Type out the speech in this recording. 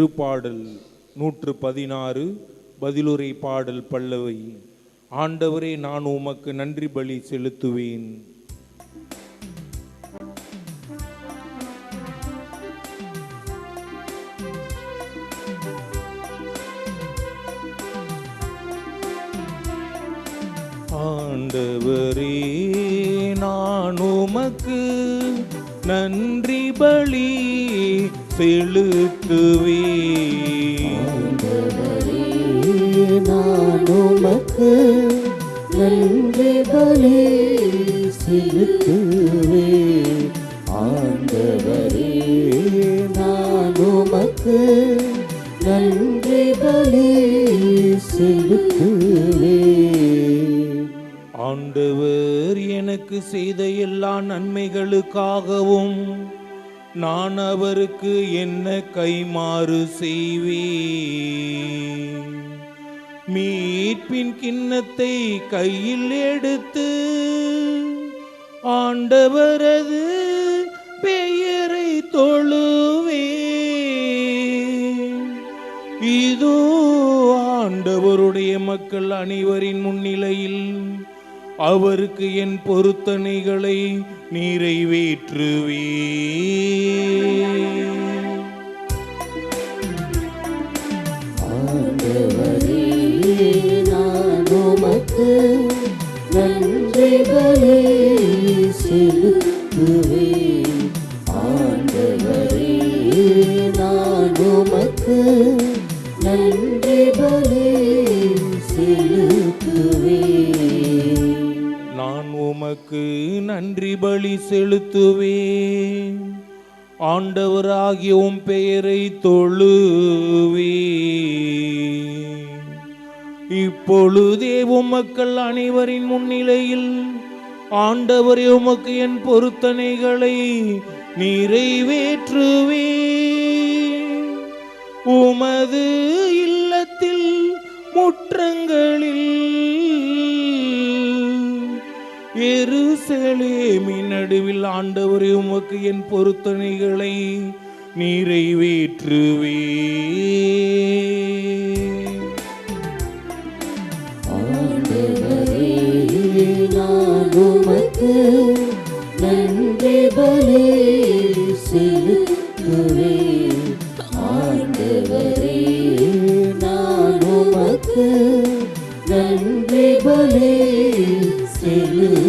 திருப்பாடல் நூற்று பதினாறு பதிலுரை பாடல் பல்லவை. ஆண்டவரே நான் உமக்கு நன்றி பலி செலுத்துவேன். ஆண்டவரே நான் உமக்கு நன்றி பலி செலுத்துவேன் நான் உமக்கு நன்றி பலி செலுத்துவே ஆண்டவரே நான் உமக்கு நன்றி பலி செலுத்துவே ஆண்டவர் எனக்கு செய்த எல்லா நன்மைகளுக்காகவும் நான் அவருக்கு என்ன கைமாறு செய்வேன்? மீட்பின் கிண்ணத்தை கையில் எடுத்து ஆண்டவரது பெயரை தொழுவேன். இதோ ஆண்டவருடைய மக்கள் அனைவரின் முன்னிலையில் அவருக்கு என் பொருத்தனைகளை நிறைவேற்றுவே நன்றி பலே செலுத்துவே ஆண்டவரே நான் உமக்கு நன்றி உமக்கு நன்றி பலி செலுத்துவேன். ஆண்டவராகிய உம் பெயரை தொழுவே இப்பொழுதே உமக்கள் அனைவரின் முன்னிலையில் ஆண்டவரே உமக்கு என் பொருத்தனைகளை நிறைவேற்றுவே உமது எருசலேமின் நடுவில் ஆண்டவரே உமக்கு என் பொருத்தனைகளை நிறைவேற்றுவே உமக்கு நன்றி பலி செலுத்துவே ஆண்டவரே நான் உமக்கு நன்றி பலி செலுத்துவே